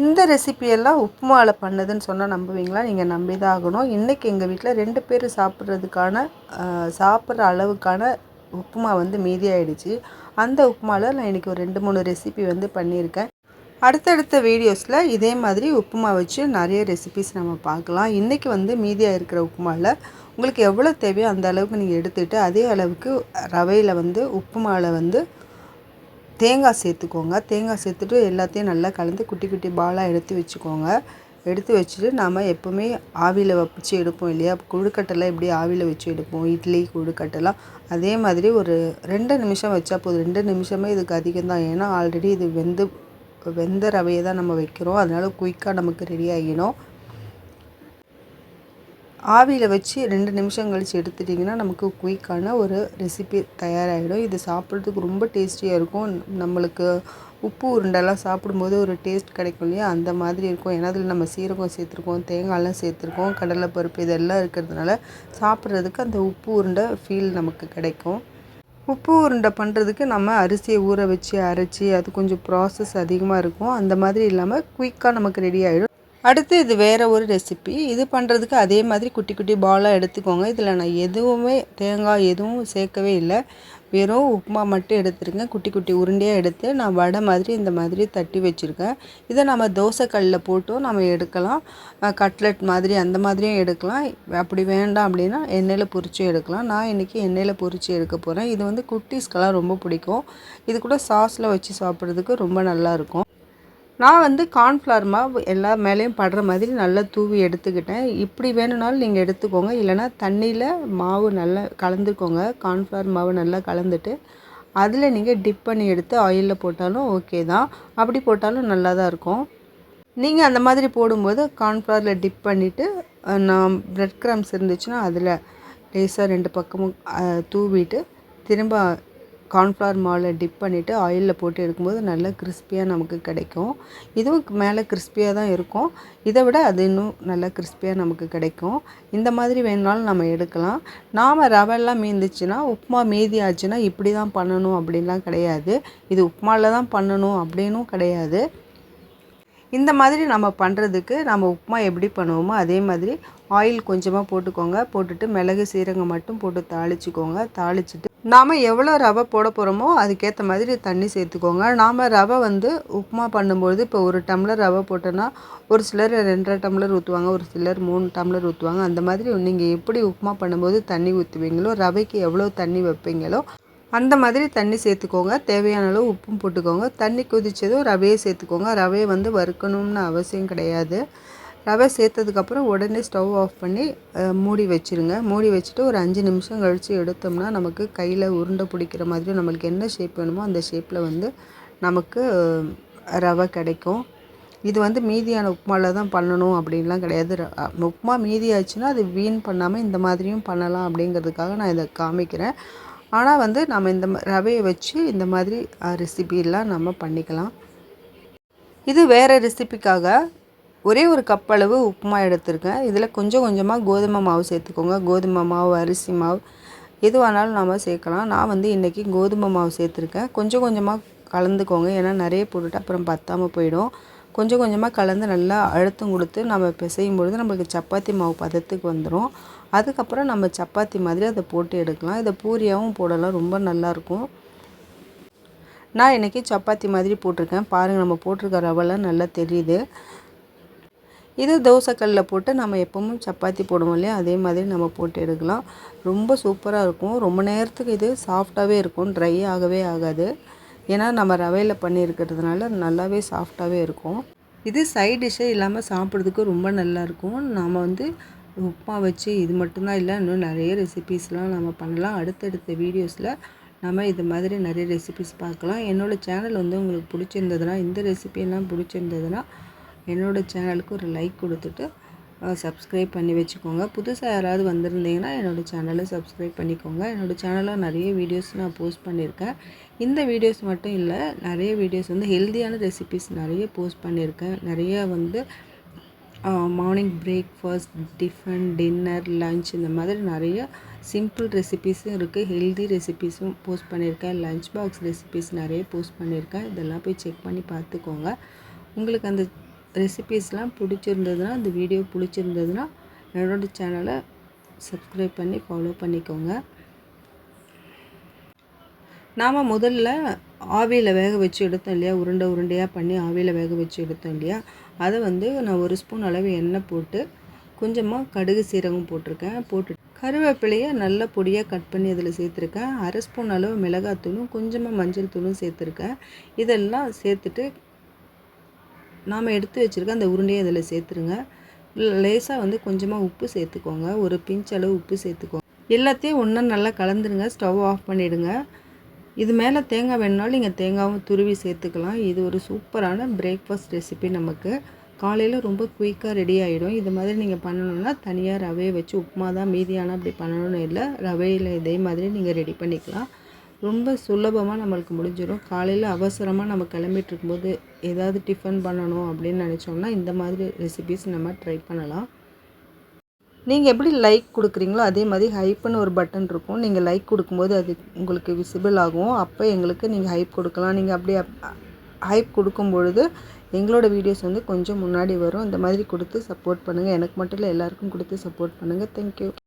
இந்த ரெசிபியெல்லாம் உப்புமாவில் பண்ணதுன்னு சொன்னால் நம்புவீங்களா? நீங்கள் நம்பி தான் ஆகணும் இன்றைக்கி எங்கள் வீட்டில் ரெண்டு பேர் சாப்பிட்றதுக்கான சாப்பிட்ற அளவுக்கான உப்புமா வந்து மீதி ஆயிடுச்சு. அந்த உப்புமாவில் நான் இன்றைக்கி ஒரு ரெண்டு மூணு ரெசிபி வந்து பண்ணியிருக்கேன். அடுத்தடுத்த வீடியோஸில் இதே மாதிரி உப்புமா வச்சு நிறைய ரெசிபிஸ் நம்ம பார்க்கலாம். இன்றைக்கி வந்து மீதியாக இருக்கிற உப்புமாவில் உங்களுக்கு எவ்வளோ தேவையோ அந்த அளவுக்கு நீங்கள் எடுத்துகிட்டு அதே அளவுக்கு ரவையில் வந்து உப்புமாவில் வந்து தேங்காய் சேர்த்துக்கோங்க. தேங்காய் சேர்த்துட்டு எல்லாத்தையும் நல்லா கலந்து குட்டி குட்டி பாலாக எடுத்து வச்சுக்கோங்க. எடுத்து வச்சுட்டு நாம் எப்போவுமே ஆவியில் வச்சு எடுப்போம் இல்லையா? கொழுக்கட்டெல்லாம் எப்படி ஆவியில் வச்சு எடுப்போம்? இட்லி கொழுக்கட்டெல்லாம். அதே மாதிரி ஒரு ரெண்டு நிமிஷம் வச்சா போதும். ரெண்டு நிமிஷமே இதுக்கு அதிகம் தான். ஏன்னா ஆல்ரெடி இது வெந்து வெந்த ரவையை தான் நம்ம வைக்கிறோம். அதனால் குயிக்காக நமக்கு ரெடி ஆகிடும். ஆவியில் வச்சு ரெண்டு நிமிஷம் கழித்து எடுத்துட்டிங்கன்னா நமக்கு குயிக்கான ஒரு ரெசிபி தயாராகிடும் இது சாப்பிட்றதுக்கு ரொம்ப டேஸ்டியாக இருக்கும். நம்மளுக்கு உப்பு உருண்டெல்லாம் சாப்பிடும்போது ஒரு டேஸ்ட் கிடைக்கும் இல்லையா? அந்த மாதிரி இருக்கும். ஏன்னா அதில் நம்ம சீரகம் சேர்த்துருக்கோம் தேங்காயெல்லாம் சேர்த்துருக்கோம் கடலைப்பருப்பு இதெல்லாம் இருக்கிறதுனால சாப்பிட்றதுக்கு அந்த உப்பு உருண்டை ஃபீல் நமக்கு கிடைக்கும். உப்பு உருண்டை பண்ணுறதுக்கு நம்ம அரிசியை ஊற வச்சு அரைச்சி அது கொஞ்சம் ப்ராசஸ் அதிகமாக இருக்கும். அந்த மாதிரி இல்லாமல் குயிக்காக நமக்கு ரெடி ஆகிடும் அடுத்து இது வேறு ஒரு ரெசிபி இது பண்ணுறதுக்கு அதே மாதிரி குட்டி குட்டி பாலாக எடுத்துக்கோங்க. இதில் நான் எதுவுமே தேங்காய் எதுவும் சேர்க்கவே இல்லை. வெறும் உப்புமா மட்டும் எடுத்துருக்கேன் குட்டி குட்டி உருண்டையாக எடுத்து நான் வடை மாதிரி இந்த மாதிரி தட்டி வச்சுருக்கேன். இதை நம்ம தோசைக்கல்லில் போட்டும் நம்ம எடுக்கலாம். கட்லெட் மாதிரி அந்த மாதிரியும் எடுக்கலாம். அப்படி வேண்டாம் அப்படின்னா எண்ணெயில் பொரிச்சும் எடுக்கலாம். நான் இன்றைக்கி எண்ணெயில் பொரித்து எடுக்க போகிறேன் இது வந்து குட்டீஸ்க்கெல்லாம் ரொம்ப பிடிக்கும். இது கூட சாஸில் வச்சு சாப்பிட்றதுக்கு ரொம்ப நல்லாயிருக்கும் நான் வந்து கார்ன்ஃப்ளவர் மாவு எல்லா மேலேயும் படுற மாதிரி நல்லா தூவி எடுத்துக்கிட்டேன். இப்படி வேணும்னாலும் நீங்கள் எடுத்துக்கோங்க. இல்லைன்னா தண்ணியில் மாவு நல்லா கலந்துக்கோங்க. கார்ன்ஃப்ளவர் மாவு நல்லா கலந்துட்டு அதில் நீங்கள் டிப் பண்ணி எடுத்து ஆயிலில் போட்டாலும் ஓகே தான். அப்படி போட்டாலும் நல்லா தான் இருக்கும். நீங்கள் அந்த மாதிரி போடும்போது கார்ன்ஃப்ளவரில் டிப் பண்ணிவிட்டு நான் ப்ரெட் க்ரம்ஸ் இருந்துச்சுன்னா அதில் லேசாக ரெண்டு பக்கமும் தூவிட்டு திரும்ப கார்ன்ஃப்ளவர் மாவில் டிப் பண்ணிவிட்டு ஆயிலில் போட்டு எடுக்கும்போது நல்லா கிறிஸ்பியாக நமக்கு கிடைக்கும். இதுவும் மேலே கிறிஸ்பியாக தான் இருக்கும். இதை விட அது இன்னும் நல்லா கிறிஸ்பியாக நமக்கு கிடைக்கும். இந்த மாதிரி வேணுனாலும் நம்ம எடுக்கலாம். நாம் ரவெல்லாம் மீந்துச்சுன்னா உப்புமா மீதி ஆச்சுன்னா இப்படி தான் பண்ணணும் அப்படின்லாம் கிடையாது. இது உப்புமாவில் தான் பண்ணணும் அப்படின்னும் கிடையாது. இந்த மாதிரி நம்ம பண்ணுறதுக்கு நம்ம உப்புமா எப்படி பண்ணுவோமோ அதே மாதிரி ஆயில் கொஞ்சமாக போட்டுக்கோங்க. போட்டுட்டு மிளகு சீரகம் மட்டும் போட்டு தாளிச்சுக்கோங்க. தாளிச்சிட்டு நாம் எவ்வளோ ரவை போட போகிறோமோ அதுக்கேற்ற மாதிரி தண்ணி சேர்த்துக்கோங்க. நாம் ரவை வந்து உப்புமா பண்ணும்பொழுது இப்போ ஒரு டம்ளர் ரவை போட்டோன்னா ஒரு சிலர் ரெண்டரை டம்ளர் ஊற்றுவாங்க ஒரு சிலர் மூணு டம்ளர் ஊற்றுவாங்க அந்த மாதிரி நீங்கள் எப்படி உப்புமா பண்ணும்போது தண்ணி ஊற்றுவீங்களோ ரவைக்கு எவ்வளோ தண்ணி வைப்பீங்களோ அந்த மாதிரி தண்ணி சேர்த்துக்கோங்க. தேவையான அளவு உப்பும் போட்டுக்கோங்க. தண்ணி கொதித்ததும் ரவையை சேர்த்துக்கோங்க. ரவையை வந்து வறுக்கணும்னு அவசியம் கிடையாது. ரவை சேர்த்ததுக்கப்புறம் உடனே ஸ்டவ் ஆஃப் பண்ணி மூடி வச்சுருங்க. மூடி வச்சுட்டு ஒரு அஞ்சு நிமிஷம் கழித்து எடுத்தோம்னா நமக்கு கையில் உருண்டை பிடிக்கிற மாதிரி நம்மளுக்கு என்ன ஷேப் வேணுமோ அந்த ஷேப்பில் வந்து நமக்கு ரவை கிடைக்கும். இது வந்து மீதியான உப்புமாவில் தான் பண்ணணும் அப்படின்லாம் கிடையாது. ர- உப்புமா மீதி ஆச்சுன்னா அது வீண் பண்ணாமல் இந்த மாதிரியும் பண்ணலாம் அப்படிங்கிறதுக்காக நான் இதை காமிக்கிறேன். ஆனால் வந்து நம்ம இந்த ரவையை வச்சு இந்த மாதிரி ரெசிபிலாம் நம்ம பண்ணிக்கலாம். இது வேறு ரெசிபிக்காக ஒரே ஒரு கப் அளவு உப்புமா எடுத்திருக்கேன். இதில் கொஞ்சம் கொஞ்சமாக கோதுமை மாவு சேர்த்துக்கோங்க. கோதுமை மாவு அரிசி மாவு எது வேணாலும் சேர்க்கலாம். நான் வந்து இன்றைக்கி கோதுமை மாவு சேர்த்துருக்கேன். கொஞ்சம் கொஞ்சமாக கலந்துக்கோங்க. ஏன்னா நிறைய போட்டுட்டு அப்புறம் பத்தாமல் போயிடும். கொஞ்சம் கொஞ்சமாக கலந்து நல்லா அழுத்தம் கொடுத்து நம்ம பிசையும் பொழுது நம்மளுக்கு சப்பாத்தி மாவு பதத்துக்கு வந்துடும் அதுக்கப்புறம் நம்ம சப்பாத்தி மாதிரி அதை போட்டு எடுக்கலாம். இதை பூரியாகவும் போடலாம். ரொம்ப நல்லாயிருக்கும் நான் இன்றைக்கி சப்பாத்தி மாதிரி போட்டிருக்கேன். பாருங்கள் நம்ம போட்டிருக்க ரவெல்லாம் நல்லா தெரியுது. இது தோசைக்கல்லில் போட்டு நம்ம எப்பவும் சப்பாத்தி போடுவோம் இல்லையா? அதே மாதிரி நம்ம போட்டு எடுக்கலாம். ரொம்ப சூப்பராக இருக்கும். ரொம்ப நேரத்துக்கு இது சாஃப்டாகவே இருக்கும். ட்ரை ஆகவே ஆகாது. ஏன்னா நம்ம ரவையில் பண்ணியிருக்கிறதுனால நல்லாவே சாஃப்டாகவே இருக்கும். இது சைட் டிஷ்ஷே இல்லாமல் சாப்பிட்றதுக்கு ரொம்ப நல்லாயிருக்கும் நாம் வந்து உப்புமா வச்சு இது மட்டும்தான் இல்லை இன்னும் நிறைய ரெசிபீஸ்லாம் நம்ம பண்ணலாம். அடுத்தடுத்த வீடியோஸில் நம்ம இது மாதிரி நிறைய ரெசிபிஸ் பார்க்கலாம். என்னோடய சேனல் வந்து உங்களுக்கு பிடிச்சிருந்ததுன்னா இந்த ரெசிபியெல்லாம் பிடிச்சிருந்ததுன்னா என்னோடய சேனலுக்கு ஒரு லைக் கொடுத்துட்டு சப்ஸ்கிரைப் பண்ணி வச்சுக்கோங்க. புதுசாக யாராவது வந்திருந்தீங்கன்னா என்னோடய சேனலை சப்ஸ்கிரைப் பண்ணிக்கோங்க. என்னோடய சேனலில் நிறைய வீடியோஸ் நான் போஸ்ட் பண்ணியிருக்கேன் இந்த வீடியோஸ் மட்டும் இல்லை நிறைய வீடியோஸ் வந்து ஹெல்த்தியான ரெசிபிஸ் நிறைய போஸ்ட் பண்ணியிருக்கேன் நிறைய வந்து morning breakfast tiffin dinner lunch இந்த மாதிரி நிறைய சிம்பிள் ரெசிபீஸும் இருக்குது ஹெல்தி ரெசிபீஸும் போஸ்ட் பண்ணியிருக்கேன் லஞ்ச் பாக்ஸ் ரெசிபீஸ் நிறைய போஸ்ட் பண்ணியிருக்கேன் இதெல்லாம் போய் செக் பண்ணி பார்த்துக்கோங்க. உங்களுக்கு அந்த ரெசிபீஸ்லாம் பிடிச்சிருந்ததுன்னா இந்த வீடியோ பிடிச்சிருந்ததுன்னா என்னோட சேனலை சப்ஸ்கிரைப் பண்ணி ஃபாலோ பண்ணிக்கோங்க. நாம் முதல்ல ஆவியில் வேக வச்சு எடுத்தோம் இல்லையா? உருண்டை உருண்டையாக பண்ணி ஆவியில் வேக வச்சு எடுத்தோம் இல்லையா? அதை வந்து நான் ஒரு ஸ்பூன் அளவு எண்ணெய் போட்டு கொஞ்சமாக கடுகு சீரகம் போட்டிருக்கேன். போட்டு கருவேப்பிலையை நல்ல பொடியாக கட் பண்ணி அதில் சேர்த்துருக்கேன். அரை ஸ்பூன் அளவு மிளகாத்தூளும் கொஞ்சமாக மஞ்சள் தூளும் சேர்த்துருக்கேன். இதெல்லாம் சேர்த்துட்டு நாம் எடுத்து வச்சுருக்க அந்த உருண்டையை அதில் சேர்த்துருங்க. லேசாக வந்து கொஞ்சமாக உப்பு சேர்த்துக்கோங்க. ஒரு பிஞ்ச் அளவு உப்பு சேர்த்துக்கோங்க. எல்லாத்தையும் ஒன்றா நல்லா கலந்துருங்க. ஸ்டவ் ஆஃப் பண்ணிவிடுங்க இது மேலே தேங்காய் வேணுனாலும் நீங்கள் தேங்காவும் துருவி சேர்த்துக்கலாம். இது ஒரு சூப்பரான பிரேக்ஃபாஸ்ட் ரெசிபி நமக்கு. காலையில் ரொம்ப குயிக்காக ரெடி ஆகிடும் இது மாதிரி நீங்கள் பண்ணணுன்னா தனியாக ரவையை வச்சு உப்புமா தான் மீதியான அப்படி பண்ணணும்னு இல்லை. ரவையில் இதே மாதிரி நீங்கள் ரெடி பண்ணிக்கலாம். ரொம்ப சுலபமாக நம்மளுக்கு முடிஞ்சிடும் காலையில் அவசரமாக நம்ம கிளம்பிட்டு இருக்கும்போது ஏதாவது டிஃபன் பண்ணணும் அப்படின்னு நினச்சோம்னா இந்த மாதிரி ரெசிபிஸ் நம்ம ட்ரை பண்ணலாம். நீங்கள் எப்படி லைக் கொடுக்குறீங்களோ அதே மாதிரி ஹைப்புன்னு ஒரு பட்டன் இருக்கும். நீங்கள் லைக் கொடுக்கும்போது அது உங்களுக்கு விசிபிள் ஆகும். அப்போ எங்களுக்கு நீங்கள் ஹைப் கொடுக்கலாம். நீங்கள் அப்படியே ஹைப் கொடுக்கும் பொழுது எங்களோட வீடியோஸ் வந்து கொஞ்சம் முன்னாடி வரும். இந்த மாதிரி கொடுத்து சப்போர்ட் பண்ணுங்கள் எனக்கு மட்டும் இல்லை எல்லாருக்கும் கொடுத்து சப்போர்ட் பண்ணுங்கள் தேங்க்யூ